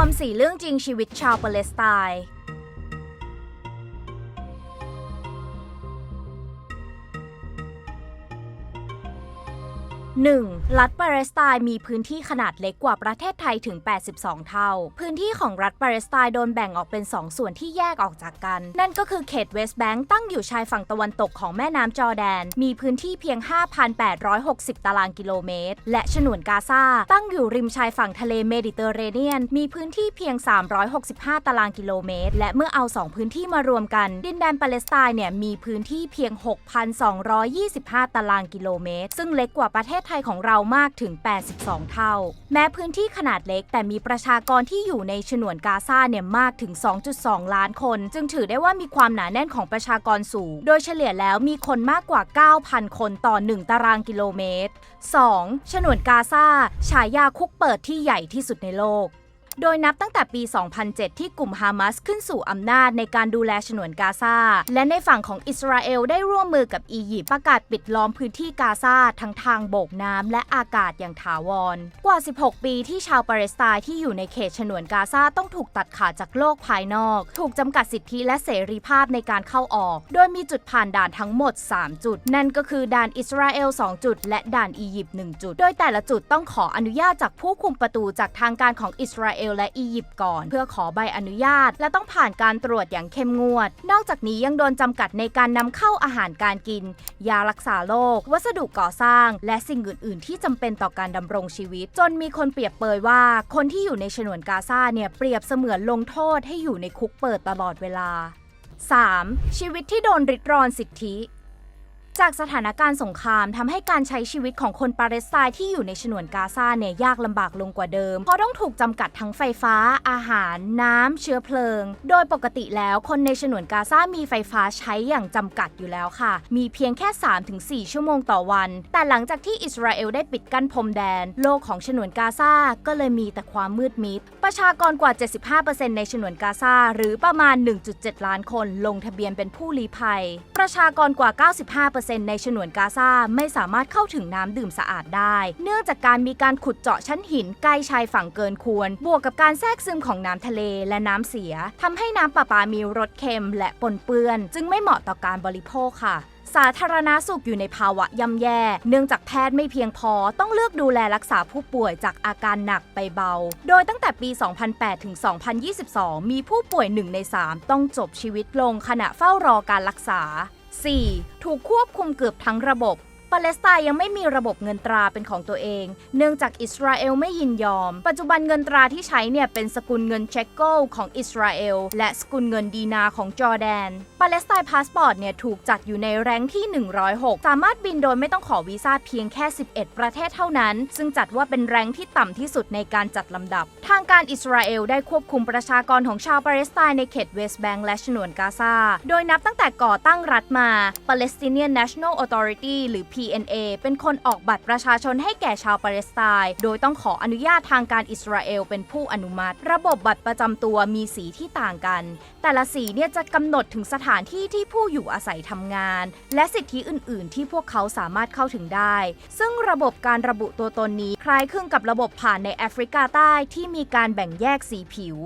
วมสี่เรื่องจริงชีวิตชาวปาเลสไตน์ 1. รัฐปาเลสไตน์มีพื้นที่ขนาดเล็กกว่าประเทศไทยถึง 82 เท่า พื้นที่ของรัฐปาเลสไตน์โดนแบ่งออกเป็น 2 ส่วนที่แยกออกจากกัน นั่นก็คือเขตเวสต์แบงก์ตั้งอยู่ชายฝั่งตะวันตกของแม่น้ำจอร์แดน มีพื้นที่เพียง 5,860 ตารางกิโลเมตร และฉนวนกาซาตั้งอยู่ริมชายฝั่งทะเลเมดิเตอร์เรเนียน มีพื้นที่เพียง 365 ตารางกิโลเมตร และเมื่อเอา 2 พื้นที่มารวมกัน ดินแดนปาเลสไตน์เนี่ยมีพื้นที่เพียง 6,225 ตารางกิโลเมตร ซึ่งเล็กกว่าประเทศไทยของเรามากถึง 82 เท่า แม้พื้นที่ขนาดเล็ก แต่มีประชากรที่อยู่ในฉนวนกาซาเนี่ยมากถึง 2.2 ล้านคน จึงถือได้ว่ามีความหนาแน่นของประชากรสูง โดยเฉลี่ยแล้วมีคนมากกว่า 9,000 คนต่อ 1 ตารางกิโลเมตร 2. ฉนวนกาซาฉายาคุกเปิดที่ใหญ่ที่สุดในโลก โดยนับตั้งแต่ปี 2007 ที่กลุ่มฮามาสขึ้นสู่อำนาจในการดูแลฉนวนกาซา และในฝั่งของอิสราเอลได้ร่วมมือกับอียิปต์ประกาศปิดล้อมพื้นที่กาซาทั้งทางบกน้ำและอากาศอย่างถาวร กว่า 16 ปีที่ชาวปาเลสไตน์ที่อยู่ในเขตฉนวนกาซาต้องถูกตัดขาดจากโลกภายนอก ถูกจำกัดสิทธิและเสรีภาพในการเข้าออก โดยมีจุดผ่านด่านทั้งหมด 3 จุด นั่นก็คือด่านอิสราเอล 2 จุด และด่านอียิปต์ 1 จุด โดยแต่ละจุดต้องขออนุญาตจากผู้คุมประตูจากทางการของอิสราเอลเอลและอียิปต์ก่อน เพื่อขอใบอนุญาต และต้องผ่านการตรวจอย่างเข้มงวด นอกจากนี้ยังโดนจำกัดในการนำเข้าอาหารการกิน ยารักษาโรควัสดุก่อสร้าง และสิ่งอื่น ๆ ที่จำเป็นต่อการดำรงชีวิต จนมีคนเปรียบเปยว่า คนที่อยู่ในฉนวนกาซาเนี่ยเปรียบเสมือนลงโทษให้อยู่ในคุกเปิดตลอดเวลา 3. ชีวิตที่โดนริดรอนสิทธิ จากสถานการณ์สงครามทำให้การใช้ชีวิตของคนปาเลสไตน์ที่อยู่ในฉนวนกาซาเนี่ยยากลำบากลงกว่าเดิม เพราะต้องถูกจำกัดทั้งไฟฟ้า อาหาร น้ำเชื้อเพลิง โดยปกติแล้วคนในฉนวนกาซามีไฟฟ้าใช้อย่างจำกัดอยู่แล้วค่ะ มีเพียงแค่ 3-4 ชั่วโมงต่อวัน แต่หลังจากที่อิสราเอลได้ปิดกั้นพรมแดน โลกของฉนวนกาซาก็เลยมีแต่ความมืดมิด ประชากรกว่า 75%ในฉนวนกาซาหรือประมาณ 1.7 ล้านคนลงทะเบียนเป็นผู้ลี้ภัย ประชากรกว่า 95%ในฉนวนกาซาไม่สามารถเข้าถึงน้ำดื่มสะอาดได้ เนื่องจากการมีการขุดเจาะชั้นหินใกล้ชายฝั่งเกินควร บวกกับการแทรกซึมของน้ำทะเลและน้ำเสียทำให้น้ำประปามีรสเค็มและปนเปื้อน จึงไม่เหมาะต่อการบริโภคค่ะสาธารณาสุขอยู่ในภาวะย่ำแย่ เนื่องจากแพทย์ไม่เพียงพอ ต้องเลือกดูแลรักษาผู้ป่วยจากอาการหนักไปเบา โดยตั้งแต่ปี 2008 ถึง 2022 มีผู้ป่วย 1 ใน 3 ต้องจบชีวิตลงขณะเฝ้ารอการรักษา 4. ถูกควบคุมเกือบทั้งระบบ ปาเลสไตน์ยังไม่มีระบบเงินตราเป็นของตัวเอง เนื่องจากอิสราเอลไม่ยินยอม ปัจจุบันเงินตราที่ใช้เนี่ยเป็นสกุลเงินเชคโกลของอิสราเอลและสกุลเงินดีนาของจอร์แดน ปาเลสไตน์พาสปอร์ตเนี่ยถูกจัดอยู่ในแรงที่ 106 สามารถบินโดยไม่ต้องขอวีซ่าเพียงแค่ 11 ประเทศเท่านั้น ซึ่งจัดว่าเป็นแรงที่ต่ำที่สุดในการจัดลำดับ ทางการอิสราเอลได้ควบคุมประชากรของชาวปาเลสไตน์ในเขตเวสต์แบงก์และฉนวนกาซา โดยนับตั้งแต่ก่อตั้งรัฐมา Palestinian National Authority หรือ PNA เป็นคนออกบัตรประชาชนให้แก่ชาวปาเลสไตน์ โดยต้องขออนุญาตทางการอิสราเอลเป็นผู้อนุมัติ ระบบบัตรประจำตัวมีสีที่ต่างกัน แต่ละสีเนี่ยจะกำหนดถึงสถานที่ที่ผู้อยู่อาศัยทำงาน และสิทธิอื่น ๆ ที่พวกเขาสามารถเข้าถึงได้ ซึ่งระบบการระบุตัวตนนี้คล้ายคลึงกับระบบผ่านในแอฟริกาใต้ที่มีการแบ่งแยกสีผิว